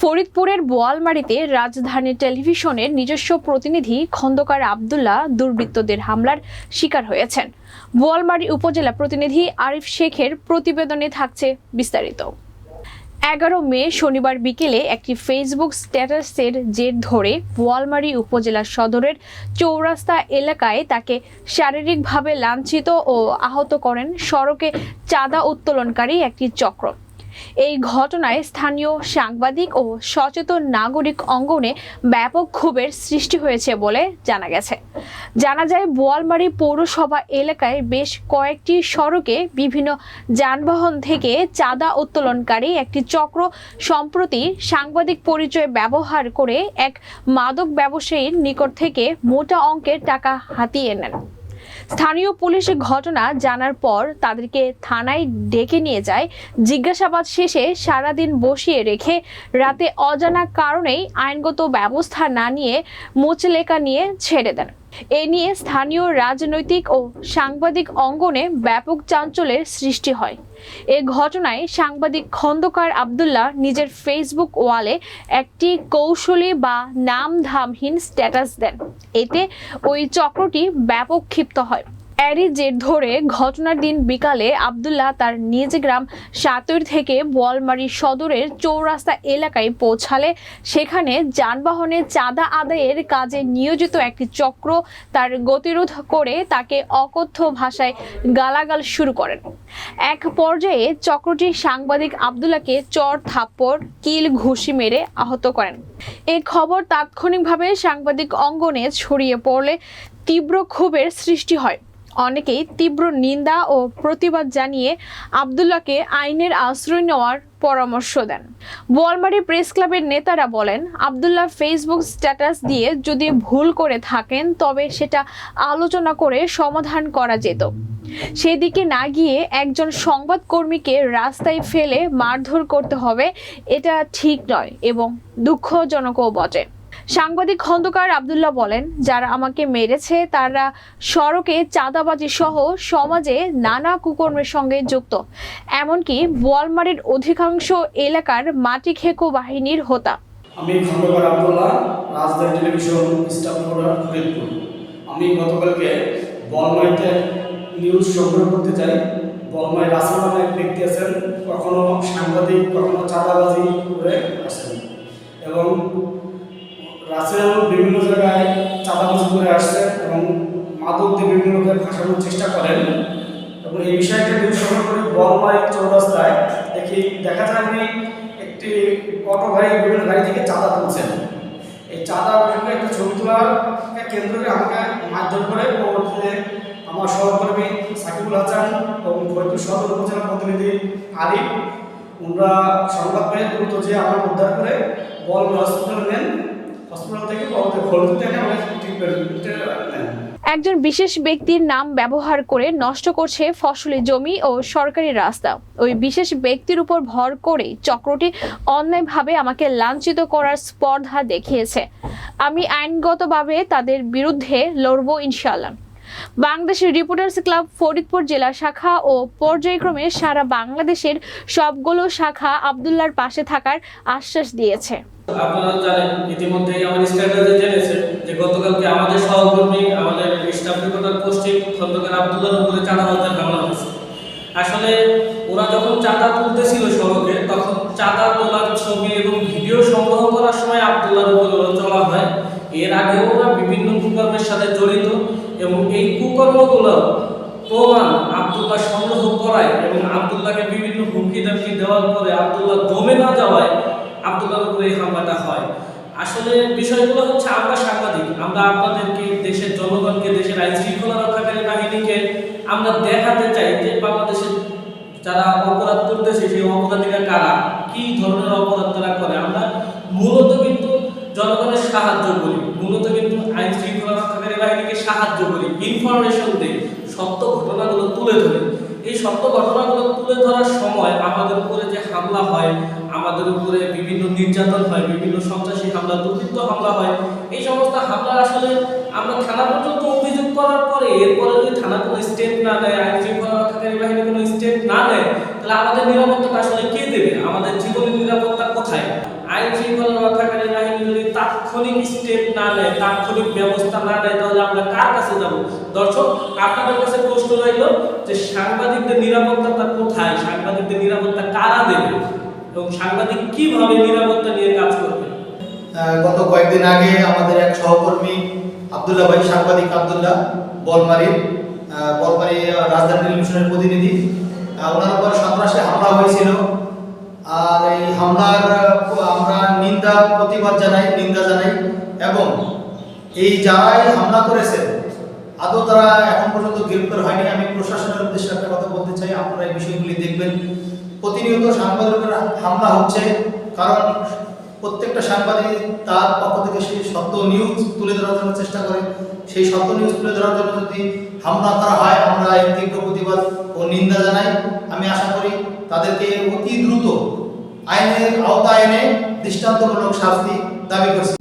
ফরিদপুরের বোয়ালমারিতে রাজধানী টেলিভিশনের নিজস্ব প্রতিনিধি খন্দকার আবদুল্লাহ দুর্বৃত্তদের হামলার শিকার হয়েছেন। বোয়ালমারী উপজেলা প্রতিনিধি আরিফ শেখের প্রতিবেদনে থাকছে বিস্তারিত। এগারো মে শনিবার বিকেলে একটি ফেসবুক স্ট্যাটাসের জের ধরে বোয়ালমারী উপজেলা সদরের চৌরাস্তা এলাকায় তাকে শারীরিকভাবে লাঞ্ছিত ও আহত করেন সড়কে চাঁদা উত্তোলনকারী একটি চক্র। এই ঘটনায় স্থানীয় সাংবাদিক ও সচেতন নাগরিক অঙ্গনে ব্যাপক ক্ষোভের সৃষ্টি হয়েছে বলে জানা গেছে। জানা যায়, বোয়ালমারী পৌরসভা এলাকায় বেশ কয়েকটি সড়কে বিভিন্ন যানবাহন থেকে চাঁদা উত্তোলনকারী একটি চক্র সম্প্রতি সাংবাদিক পরিচয় ব্যবহার করে এক মাদক ব্যবসায়ীর নিকট থেকে মোটা অঙ্কের টাকা হাতিয়ে নেন। স্থানীয় পুলিশ ঘটনা জানার পর তাদেরকে থানায় ডেকে নিয়ে যায়। জিজ্ঞাসাবাদ শেষে সারাদিন বসিয়ে রেখে রাতে অজানা কারণেই আইনগত ব্যবস্থা না নিয়ে মোচলেকা নিয়ে ছেড়ে দেন। এ নিয়ে স্থানীয় রাজনৈতিক ও সাংবাদিক অঙ্গনে ব্যাপক চাঞ্চল্যের সৃষ্টি হয়। এ ঘটনায় সাংবাদিক খন্দকার আবদুল্লাহ নিজের ফেসবুক ওয়ালে একটি কৌশলী বা নামধামহীন স্ট্যাটাস দেন। এতে ওই চক্রটি ব্যাপক ক্ষিপ্ত হয়। এরই ধরে ঘটনার দিন বিকালে আবদুল্লাহ তার নিজ গ্রাম সাতৈর থেকে বোয়ালমারি সদরের চৌরাস্তা এলাকায় পৌঁছালে। সেখানে যানবাহনে চাঁদা আদায়ের কাজে নিয়োজিত একটি চক্র তার গতিরোধ করে তাকে অকথ্য ভাষায় গালাগাল শুরু করেন। এক পর্যায়ে চক্রটি সাংবাদিক আবদুল্লাহকে চর থাপ্পড়, কিল, ঘুষি মেরে আহত করেন। এই খবর তাৎক্ষণিকভাবে সাংবাদিক অঙ্গনে ছড়িয়ে পড়লে তীব্র ক্ষোভের সৃষ্টি হয়। অনেকেই তীব্র নিন্দা ও প্রতিবাদ জানিয়ে আবদুল্লাহকে আইনের আশ্রয় নেওয়ার পরামর্শ দেন। বোয়ালমারি প্রেস ক্লাবের নেতারা বলেন আবদুল্লাহ ফেসবুক স্ট্যাটাস দিয়ে যদি ভুল করে থাকেন, তবে সেটা আলোচনা করে সমাধান করা যেত। সেদিকে না গিয়ে একজন সংবাদকর্মীকে রাস্তায় ফেলে মারধর করতে হবে, এটা ঠিক নয় এবং দুঃখজনকও বটে। সাংবাদিক খন্দকার আবদুল্লাহ বলেন, যারা আমাকে মেরেছে, তারা সড়কে চাঁদাবাজি সহ সমাজে নানা কুকর্মের সঙ্গে যুক্ত। এমনকি বোয়ালমারির অধিকাংশ এলাকার মাটি খেকো বাহিনীর হোতা। আমি খন্দকার আবদুল্লাহ, রাজধানী টেলিভিশন স্টাফ ফরিদপুর। আমি গতকালকে বলমাইতে নিউজ সংগ্রহ করতে যাই। বলমাই রাসেল নামে এক ব্যক্তি আছেন, কখনো সাংবাদিক, কখনো চাঁদাবাজি করে আসেন। এবং লোকের চেষ্টা করেন। এবং এই বিষয়টা নিউজ সংগ্রহ করে বলমাই চৌরাস্তায়। দেখি, দেখা যায় আমি একটি অটো গাড়ি, বিভিন্ন গাড়ি থেকে চাঁদা তুলছেন। এই চাঁদা বিষয়ে একটা ছবি তোলার কেন্দ্র করে আমাকে মারধর করে পরবর্তীতে আমার সহকর্মী সাকিবুল হাসান এবং ফরিদপুর সদর উপজেলা প্রতিনিধি আরিফ ওনারা সংবাদ পেয়ে দ্রুত যে আমার উদ্ধার করে বল হসপিটাল নেন। হসপিটাল থেকে পরবর্তী ফরিদপুর থেকে আমাকে ট্রিটমেন্টে নেন। একজন বিশেষ ব্যক্তির নাম ব্যবহার করে নষ্ট করছে ফসলের জমি ও সরকারি রাস্তা। ওই বিশেষ ব্যক্তির উপর ভর করে চক্রটি অন্যায়ভাবে আমাকে লাঞ্ছিত করার স্পর্ধা দেখিয়েছে। আমি আইনগতভাবে তাদের বিরুদ্ধে লড়ব ইনশাল্লাহ বাংলাদেশের রিপোর্টার্স ক্লাব ফরিদপুর জেলা শাখা ও পর্যায়ক্রমে সারা বাংলাদেশের সবগুলো শাখা আবদুল্লার পাশে থাকার আশ্বাস দিয়েছে। আপনারা জানেন স্ট্যাটাসে জেনেছেন যে গতকালকে আমাদের সহকর্মী, আমাদের স্টাফ রিপোর্টার পশ্চিম খন্দকার উপরে হামলা হয়েছে। আসলে ওরা যখন চাঁদা তুলতেছিল সড়কে, তখন চাঁদা তোলার ছবি এবং ভিডিও সংগ্রহ করার সময় আব্দুল্লাহর উপরে এর আগেও ওরা বিভিন্ন কুকর্মের সাথে জড়িত এবং এই কুকর্মগুলো প্রমাণ আব্দুল্লাহ সংগ্রহ করায় এবং আব্দুল্লাহকে বিভিন্ন হুমকি দামকি দেওয়ার পরে আব্দুল্লাহ দমে না যাওয়ায় আব্দুল্লাহর উপরে এই হামলাটা হয়। আসলে বিষয়গুলো হচ্ছে আমরা সাংবাদিক, আমরা আপনাদেরকে, দেশের জনগণকে, দেশের আইন শৃঙ্খলা রক্ষাকারী বাহিনীকে আমরা দেখাতে চাই যে বাংলাদেশের যারা অপরাধ করতেছে, সেই অপরাধীরা কারা? কি ধরনের অপরাধ তারা করে? আমরা মূলত সাহায্য করি। মূলত কিন্তু আইন শৃঙ্খলা রক্ষাকারী বাহিনীকে সাহায্য করি ইনফরমেশন দিই, সত্য ঘটনাগুলো তুলে ধরি। এই সত্য ঘটনাগুলো তুলে ধরার সময় আমাদের উপরে যে হামলা হয়, আমাদের উপরে বিভিন্ন নির্যাতন হয়, বিভিন্ন সন্ত্রাসী হামলা, দুর্বৃত্ত হামলা হয়, এই সমস্ত হামলা আসলে আমরা থানা পর্যন্ত অভিযোগ করার পরে, এরপরে যদি থানা কোনো স্টেপ না নেয়, আইন শৃঙ্খলা রক্ষাকারী বাহিনী কোনো স্টেপ না নেয়, তাহলে আমাদের নিরাপত্তাটা আসলে কে দেবে? আমাদের জীবনের নিরাপত্তা কোথায়? আইন শৃঙ্খলা রক্ষাকারী তাৎক্ষণিক স্টেপ না নেয়, তাৎক্ষণিক ব্যবস্থা না নেয়, তাহলে আমরা কার কাছে যাব? দর্শক, আপনাদের কাছে প্রশ্ন রইল যে সাংবাদিকদের নিরাপত্তাটা কোথায়? সাংবাদিকদের নিরাপত্তা কারা দেবে? এবং সাংবাদিক কীভাবে নিরাপত্তা নিয়ে কাজ করবে? গত কয়েকদিন আগে আমাদের এক সহকর্মী, আব্দুল্লাহ ভাই, সাংবাদিক আব্দুল্লাহ বলমারির বলমারি রাজধানী টেলিভিশনের প্রতিনিধি। ওনার উপর সন্ত্রাসে হামলা হয়েছিল। আর এই হামলার, আমরা নিন্দা, প্রতিবাদ জানাই, নিন্দা জানাই। এবং এই যারাই হামলা করেছে, আদৌ তারা এখন পর্যন্ত গ্রেপ্তার হয়নি? আমি প্রশাসনের উদ্দেশ্যে একটা কথা বলতে চাই, আপনারা এই বিষয়গুলি দেখবেন। প্রতিনিয়ত সাংবাদিকের হামলা হচ্ছে, কারণ প্রত্যেকটা সাংবাদিক তার পক্ষ থেকে সেই সত্য নিউজ তুলে ধরার জন্য চেষ্টা করে। সেই সত্য নিউজ তুলে ধরার জন্য যদি হামলা করা হয়, আমরা এর তীব্র প্রতিবাদ ও নিন্দা জানাই। আমি আশা করি তাদেরকে অতি দ্রুত আইনের আওতায় এনে দৃষ্টান্তমূলক শাস্তি দাবি করছি।